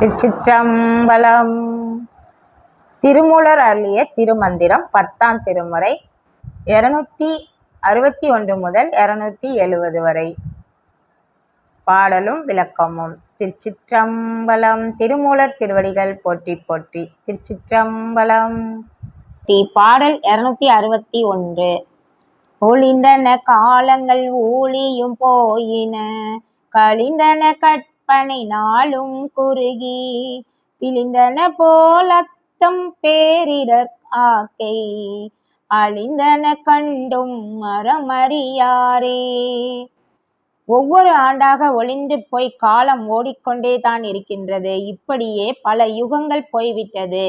திருச்சிற்றம்பலம். திருமூலர் அருளிய திருமந்திரம் பத்தாம் திருமுறை இருநூத்தி அறுபத்தி ஒன்று முதல் இருநூத்தி எழுவது வரை. பாடலும் விளக்கமும். திருச்சிற்றம்பலம். திருமூலர் திருவடிகள் போற்றி போற்றி. திருச்சிற்றம்பலம். பாடல் இருநூத்தி அறுபத்தி ஒன்று. ஒளிந்தன காலங்கள் ஊழியும் போயின. கழிந்தன கற்பனை நாளும் குறுகி பிழிந்தன போலத்தம் பேரிடர் ஆக்கை. அழிந்தன கண்டும் மரமறியாரே. ஒவ்வொரு ஆண்டாக ஒளிந்து போய் காலம் ஓடிக்கொண்டே தான் இருக்கின்றது. இப்படியே பல யுகங்கள் போய்விட்டது.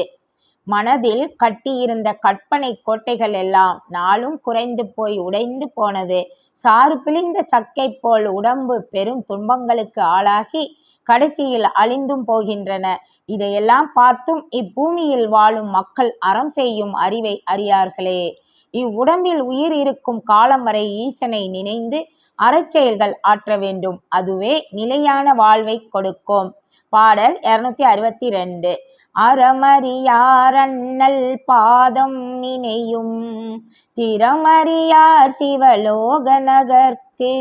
மனதில் கட்டியிருந்த கற்பனை கோட்டைகள் எல்லாம் நாளும் குறைந்து போய் உடைந்து போனது. சாறு பிழிந்த சக்கை போல் உடம்பு பெரும் துன்பங்களுக்கு ஆளாகி கடைசியில் அழிந்தும் போகின்றன. இதையெல்லாம் பார்த்தும் இப்பூமியில் வாழும் மக்கள் அறம் செய்யும் அறிவை அறியார்களே. இவ்வுடம்பில் உயிர் இருக்கும் காலம் வரை ஈசனை நினைந்து அறச்செயல்கள் ஆற்ற வேண்டும். அதுவே நிலையான வாழ்வை கொடுக்கும். பாடல் இருநூத்தி அறுபத்தி ரெண்டு. அறமறியாரண்ணல் பாதம் நினையும் திறமறியார் சிவலோக நகர்க்கு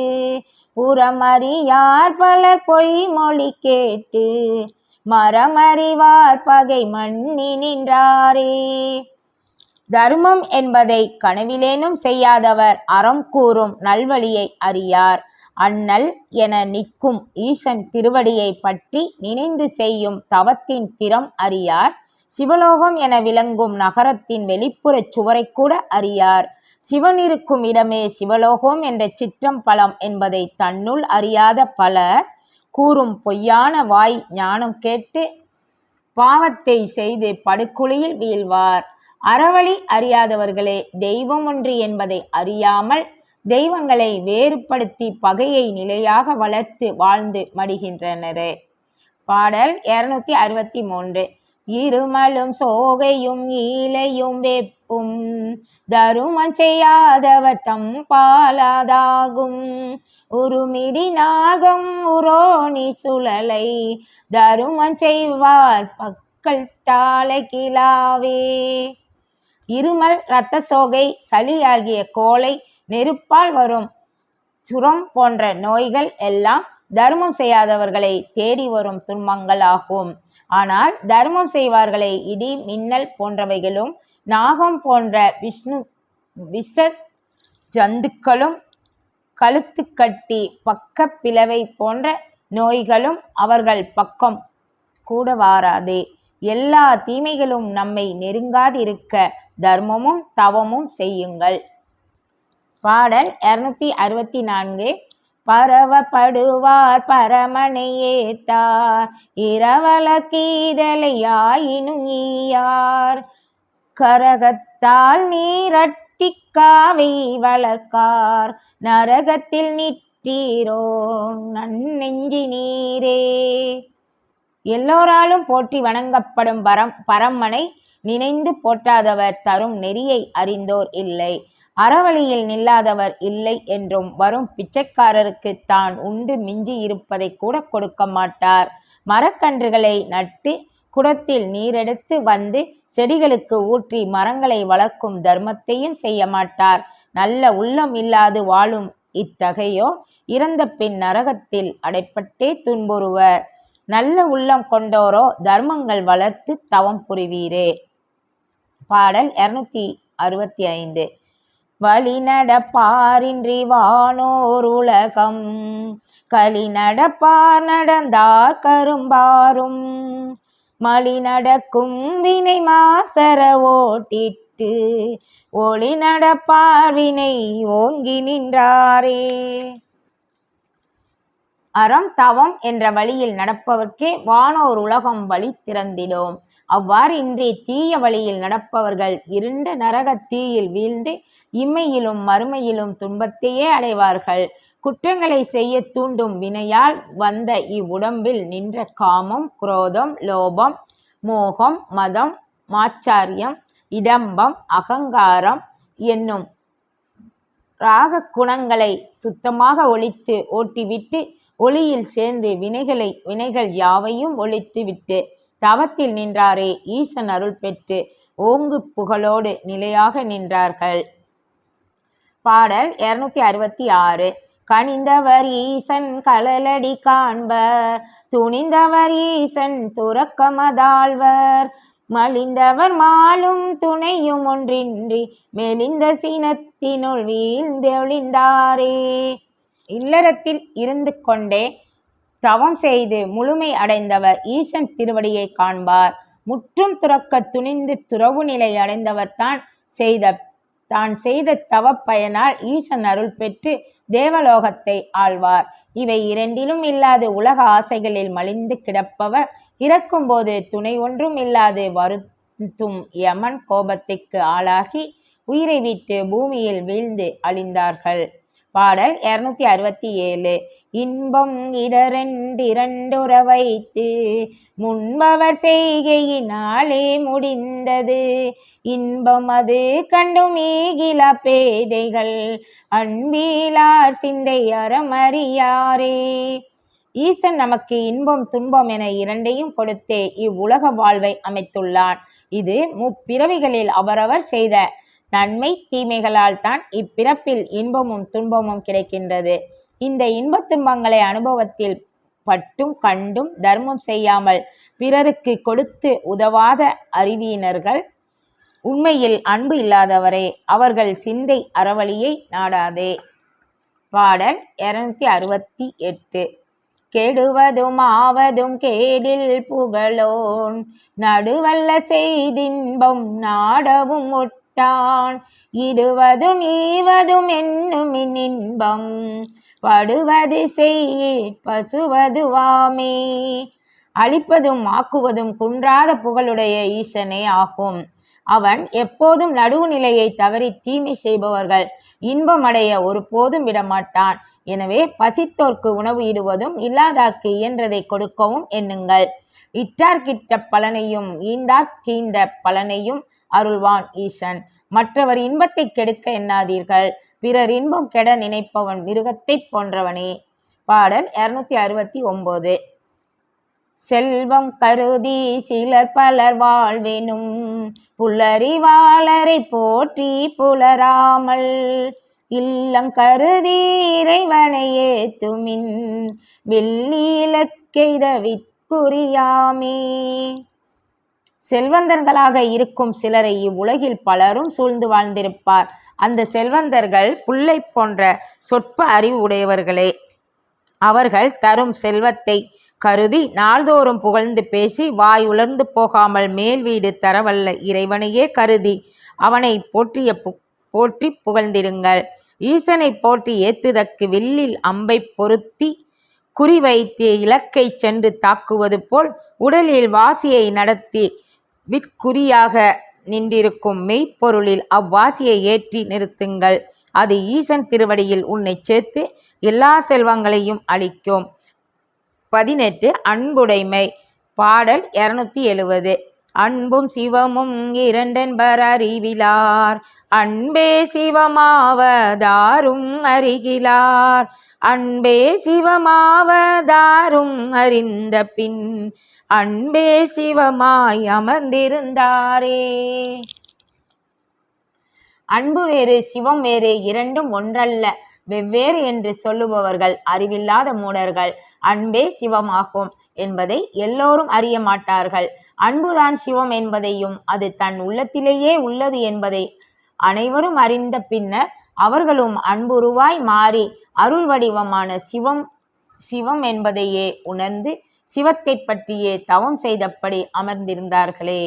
புறமறியார் பல பொய்மொழி கேட்டு மரமறிவார் பகை மண்ணி நின்றாரே. தர்மம் என்பதை கனவிலேனும் செய்யாதவர் அறம் கூறும் நல்வழியை அறியார். அண்ணல் என நிற்கும் ஈசன் திருவடியை பற்றி நினைந்து செய்யும் தவத்தின் திறம் அறியார். சிவலோகம் என விளங்கும் நகரத்தின் வெளிப்புறச் சுவரை கூட அறியார். சிவன் இருக்கும் இடமே சிவலோகம் என்ற சிற்றம்பலம் என்பதை தன்னுள் அறியாத பலர் கூறும் பொய்யான வாய் ஞானம் கேட்டு பாவத்தை செய்து படுக்குழியில் வீழ்வார். அறவழி அறியாதவர்களே தெய்வம் ஒன்று என்பதை அறியாமல் தெய்வங்களை வேறுபடுத்தி பகையை நிலையாக வளர்த்து வாழ்ந்து மடிகின்றனரே. பாடல் இருநூத்தி அறுபத்தி மூன்று. இருமலும் சோகையும் ஈலையும் வெப்பும் தருமம் செய்யாதவர் தம் பாலாதாகும். உருமிடி நாகம் உரோணி சுழலை தருமம் செய்வார் பக்கல் தாளை கிளாவே. இருமல் இரத்த சோகை சளி ஆகிய கோலை நெருப்பால் வரும். சுரம் போன்ற நோய்கள் எல்லாம் தர்மம் செய்யாதவர்களை தேடி வரும் துன்பங்கள் ஆகும். ஆனால் தர்மம் செய்வார்களை இடி மின்னல் போன்றவைகளும் நாகம் போன்ற விஷ்ணு விஷ ஜந்துக்களும் கழுத்து கட்டி பக்க பிளவை போன்ற நோய்களும் அவர்கள் பக்கம் கூட வாராதே. எல்லா தீமைகளும் நம்மை நெருங்காதிருக்க தர்மமும் தவமும் செய்யுங்கள். பாடல் இரநூத்தி அறுபத்தி நான்கு. பரவப்படுவார் பரமனையேத்தார் இரவல கீதலையாயினும் ஈயார். கரகத்தால் நீரட்டிக்காவை வளர்க்கார் நரகத்தில் நிற்றீரோ நன்னெஞ்சி நீரே. எல்லோராலும் போற்றி வணங்கப்படும் பரம் பரம்மனை நினைந்து போற்றாதவர் தரும் நெறியை அறிந்தோர் இல்லை. அறவழியில் நில்லாதவர் இல்லை என்றும் வரும் பிச்சைக்காரருக்கு தான் உண்டு மிஞ்சி இருப்பதை கூட கொடுக்க மாட்டார். மரக்கன்றுகளை நட்டு குடத்தில் நீரெடுத்து வந்து செடிகளுக்கு ஊற்றி மரங்களை வளர்க்கும் தர்மத்தையும் செய்ய மாட்டார். நல்ல உள்ளம் இல்லாது வாழும் இத்தகையோ இறந்த பின் நரகத்தில் அடைப்பட்டே துன்புறுவர். நல்ல உள்ளம் கொண்டோரோ தர்மங்கள் வளர்த்து தவம் புரிவீரே. பாடல் இருநூத்தி அறுபத்தி ஐந்து. வழிநடப்பாரின்றி வானோர் உலகம் களி நடப்பார் நடந்தார் கரும்பாரும். மலி நடக்கும் வினை மாசர ஓட்டிட்டு ஒளி நடப்பார் வினை ஓங்கி நின்றாரே. அறம் தவம் என்ற வழியில் நடப்பவர்க்கே வானோர் உலகம் வழி திறந்திடும். அவ்வாறு இன்றைய தீய வழியில் நடப்பவர்கள் இருண்ட நரக தீயில் வீழ்ந்து இம்மையிலும் மறுமையிலும் துன்பத்தையே அடைவார்கள். குற்றங்களை செய்ய தூண்டும் வினையால் வந்த இவ்வுடம்பில் நின்ற காமம் குரோதம் லோபம் மோகம் மதம் மாச்சாரியம் இடம்பம் அகங்காரம் என்னும் ராக குணங்களை சுத்தமாக ஒழித்து ஓட்டிவிட்டு ஒளியில் சேர்ந்து வினைகளை வினைகள் யாவையும் ஒழித்து விட்டு தவத்தில் நின்றாரே ஈசன் அருள் பெற்று ஓங்கு புகழோடு நிலையாக நின்றார்கள். பாடல் இருநூத்தி அறுபத்தி ஆறு. கனிந்தவர் ஈசன் கலலடி காண்பர் துணிந்தவர் ஈசன் துறக்கமதாழ்வர். மலிந்தவர் மாலும் துணையும் ஒன்றின்றி மெலிந்த சினத்தினுள் வீழ்ந்தொழிந்தாரே. இல்லறத்தில் இருந்து கொண்டே தவம் செய்து முழுமை அடைந்தவர் ஈசன் திருவடியை காண்பார். முற்றும் துறக்க துணிந்து துறவு நிலை அடைந்தவர் தான் செய்த தான் செய்த தவப்பயனால் ஈசன் அருள் பெற்று தேவலோகத்தை ஆழ்வார் இவை இரண்டிலும் இல்லாது உலக ஆசைகளில் மலிந்து கிடப்பவர். இறக்கும்போது துணை ஒன்றும் இல்லாது வருத்தும் யமன் கோபத்திற்கு ஆளாகி உயிரை விட்டு பூமியில் வீழ்ந்து அழிந்தார்கள். பாடல் இரநூத்தி அறுபத்தி ஏழு. இன்பம் இடரெண்டிரண்டுற வைத்து முன்பவர் செய்கையினாலே முடிந்தது. இன்பம் அது கண்டும் ஈகிலா பேதைகள் அன்பிலார் சிந்தை அறமறியாரே. ஈசன் நமக்கு இன்பம் துன்பம் என இரண்டையும் கொடுத்தே இவ்வுலக வாழ்வை அமைத்துள்ளான். இது முப்பிறவிகளில் அவரவர் செய்த நன்மை தீமைகளால் தான் இப்பிறப்பில் இன்பமும் துன்பமும் கிடைக்கின்றது. இந்த இன்பத் துன்பங்களை அனுபவத்தில் பட்டும் கண்டும் தர்மம் செய்யாமல் பிறருக்கு கொடுத்து உதவாத அறிவியினர்கள் உண்மையில் அன்பு இல்லாதவரே அவர்கள் சிந்தை அறவழியை நாடாதே. பாடல் இருநூத்தி அறுபத்தி எட்டு. கெடுவதும் ஆவதும் கேடில் புகழோன் நடுவல்ல செய்தின்பம் நாடவும் விட்டான். இடுவதும் ஈவதும் என்னும் இன்பம் படுவது செய் பசுவது வாமே. அழிப்பதும் ஆக்குவதும் குன்றாத புகழுடைய ஈசனே ஆகும். அவன் எப்போதும் நடுவு நிலையை தவறி தீமை செய்பவர்கள். இன்பமடைய ஒருபோதும் விடமாட்டான். எனவே பசித்தோர்க்கு உணவு இடுவதும் இல்லாதாக்கு இயன்றதை கொடுக்கவும் எண்ணுங்கள். இட்டார்கிட்ட பலனையும் ஈந்தார்கீந்த பலனையும் அருள்வான் ஈசன். மற்றவர் இன்பத்தை கெடுக்க எண்ணாதீர்கள். பிறர் இன்பம் கெட நினைப்பவன் மிருகத்தை போன்றவனே. பாடல் இருநூத்தி அறுபத்தி ஒன்பது செல்வம் கருதி சிலர் பலர் வாழ்வினும். புல்லறிவாளரை போற்றி புலராமல். இல்லம் கருதி இறைவனையே துமின் வெள்ளி இலக்கெய்த விற்குறியாமே செல்வந்தர்களாக இருக்கும் சிலரை இவ்வுலகில் பலரும் சூழ்ந்து வாழ்ந்திருப்பார். அந்த செல்வந்தர்கள் புல்லை போன்ற சொற்ப அறிவு உடையவர்களே அவர்கள் தரும் செல்வத்தை கருதி நாள்தோறும் புகழ்ந்து பேசி வாய் உலர்ந்து போகாமல் மேல் வீடு தரவல்ல இறைவனையே கருதி அவனை போற்றிய பு போற்றி புகழ்ந்திடுங்கள். ஈசனை போற்றி ஏத்துதற்கு வில்லில் அம்பை பொருத்தி குறிவைத்து இலக்கை சென்று தாக்குவது போல் உடலில் வாசியை நடத்தி விற்குறியாக நின்றிருக்கும் மெய்ப்பொருளில் அவ்வாசியை ஏற்றி நிறுத்துங்கள். அது ஈசன் திருவடியில் உன்னை சேர்த்து எல்லா செல்வங்களையும் அளிக்கும். பதினெட்டு அன்புடைமை. பாடல் இருநூத்தி எழுவது. அன்பும் சிவமும் இரண்டென்பர் அறிவிலார். அன்பே சிவமாவதாரும் அறிகிலார். அன்பே சிவமாவதாரும் அறிந்த பின் அன்பே சிவமாய் அமர்ந்திருந்தாரே. அன்பு வேறு சிவம் வேறு இரண்டும் ஒன்றல்ல. வெவ்வேறு என்று சொல்லுபவர்கள் அறிவில்லாத மூடர்கள் அன்பே சிவமாகும் என்பதை எல்லோரும் அறிய மாட்டார்கள். அன்புதான் சிவம் என்பதையும் அது தன் உள்ளத்திலேயே உள்ளது என்பதை அனைவரும் அறிந்த பின்னர் அவர்களும் அன்புருவாய் மாறி அருள் வடிவமான சிவம் சிவம் என்பதையே உணர்ந்து சிவத்தை பற்றியே தவம் செய்தபடி அமர்ந்திருந்தார்களே.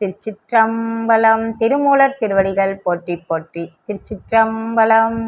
திருச்சிற்றம்பலம் திருமூலர் திருவடிகள் போற்றி போற்றி. திருச்சிற்றம்பலம்.